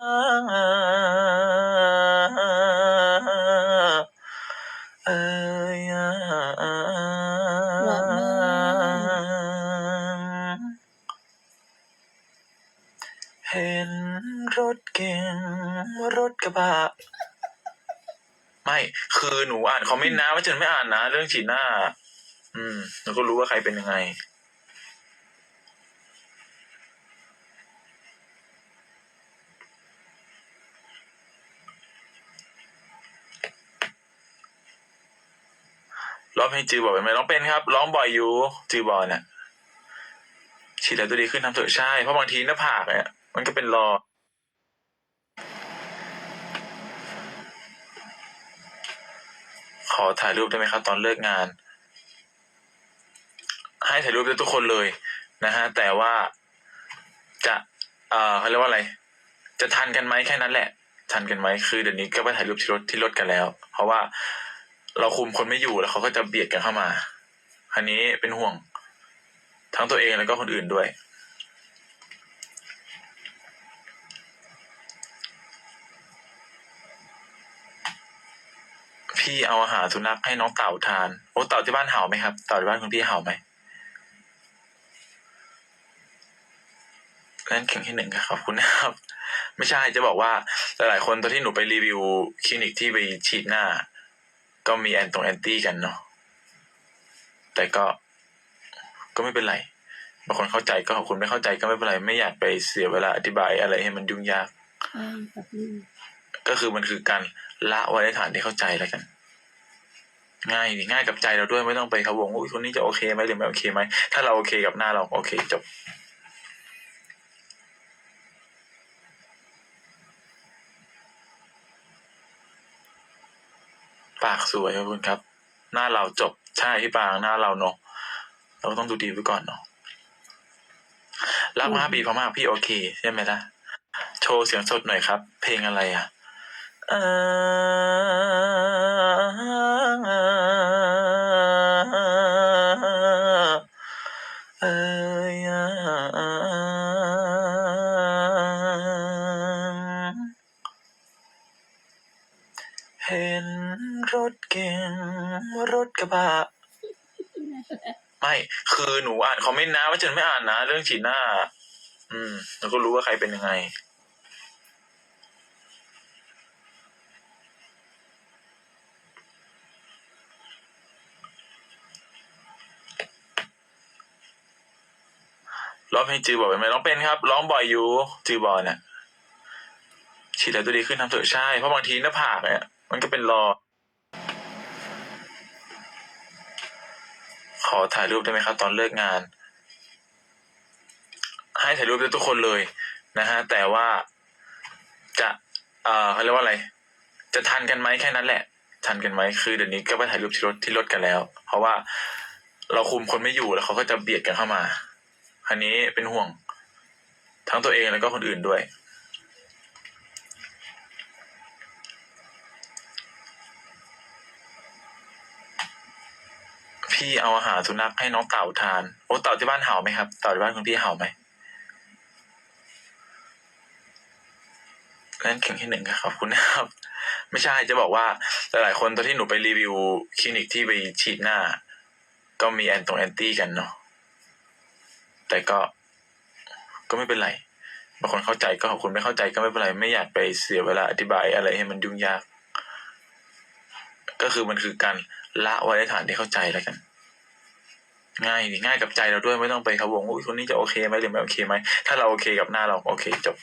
เอ้ยอะเมอเห็นรถเก๋งรถกระบะ ไม่ คือหนูอ่านคอมเมนต์นะว่าเจนไม่อ่านนะ เรื่องฉีดหน้า อืมหนูก็รู้ว่าใครเป็นยังไง ร้องเพลงจือบอกเป็นไหมร้องเป็นครับ ร้องบ่อยอยู่จือบอเนี่ยฉีดแล้วตัวดีขึ้นทำเถอะใช่ เพราะบางทีหน้าผากเนี่ยมันก็เป็นรอ ขอถ่ายรูปได้ไหมครับ ตอนเลิกงาน ให้ถ่ายรูปได้ทุกคนเลยนะฮะ แต่ว่าจะเอ่อเขาเรียกว่าอะไร จะทันกันไหมแค่นั้นแหละ ทันกันไหมคือเดี๋ยวนี้ก็ไปถ่ายรูปที่รถที่รถกันแล้ว เพราะว่า เราคุมคนไม่อยู่แล้วเขาก็จะเบียดกันเข้ามา อันนี้เป็นห่วง ทั้งตัวเองแล้วก็คนอื่นด้วย พี่เอาอาหารสุนัขให้น้องเต่าทาน โอ้เต่าที่บ้านเห่าไหมครับ เต่าที่บ้านคุณพี่เห่าไหมเล่นเก่งที่หนึ่งครับขอบคุณนะครับ ไม่ใช่จะบอกว่าหลายๆคนตอนที่หนูไปรีวิวคลินิกที่ไปฉีดหน้า ก็มีแอนตรงแอนตี้กันเนาะแต่ก็ก็ไม่เป็นไรบางคนเข้าใจก็ขอบคุณไม่เข้าใจก็ไม่เป็นไร ไม่อยากไปเสียเวลาอธิบายอะไรให้มันยุ่งยากก็คือมันคือการละไว้ในฐานที่เข้าใจแล้วกัน ง่ายง่ายกับใจเราด้วยไม่ต้องไปเขาวงว่าอุ๊ยคนนี้จะโอเคไหมหรือไม่โอเคไหมถ้าเราโอเคกับหน้าเราโอเคจบ ปากสวยขอบคุณครับ หน้าเราจบใช่พี่ปางหน้าเราเนาะเราต้องดูดีไว้ก่อนเนาะรักมาบีพม่าพี่โอเคใช่ไหมล่ะโชว์เสียงสดหน่อยครับ เพลงอะไรอะเออ ถเก๋งรถกระบะไม่คือหนูอ่านคอมเมนต์นะว่าจนไม่อ่านนะเรื่องฉีดหน้า อืมหนูก็รู้ว่าใครเป็นยังไงร้องเพลงจือบอกเป็นไหมร้องเป็นครับร้องบ่อยอยู่จือบอลเนี่ยฉีดแล้วตัวดีขึ้นทำเถอะใช่เพราะบางทีหน้าผากเนี่ยมันก็เป็นรอ อถ่ายรูปได้ไหมครับ ตอนเลิกงาน ให้ถ่ายรูปได้ทุกคนเลยนะฮะ แต่ว่าจะ เอ่อเขาเรียกว่าอะไร จะทันกันไหมแค่นั้นแหละ ทันกันไหมคือเดี๋ยวนี้ก็ไปถ่ายรูปที่รถที่รถกันแล้ว เพราะว่าเราคุมคนไม่อยู่แล้วเขาก็จะเบียดกันเข้ามา อันนี้เป็นห่วงทั้งตัวเองแล้วก็คนอื่นด้วย พี่เอาอาหารสุนัขให้น้องเต่าทานโอ้เต่าที่บ้านเห่าไหมครับเต่าที่บ้านคุณพี่เห่าไหมเล่นเก่งที่หนึ่งครับขอบคุณนะครับ ไม่ใช่จะบอกว่าหลายๆคนตอนที่หนูไปรีวิวคลินิกที่ไปฉีดหน้า ก็มีแอนตรงแอนตี้กันเนาะแต่ก็ก็ไม่เป็นไรบางคนเข้าใจก็ขอบคุณไม่เข้าใจก็ไม่เป็นไร ไม่อยากไปเสียเวลาอธิบายอะไรให้มันยุ่งยาก ก็คือมันคือการละไว้ในฐานที่เข้าใจแล้วกัน ง่ายง่ายกับใจเราด้วยไม่ต้องไปเขาวงว่าอุ๊ยคนนี้จะโอเคไหมหรือไม่โอเคไหมถ้าเราโอเคกับหน้าเราโอเคจบ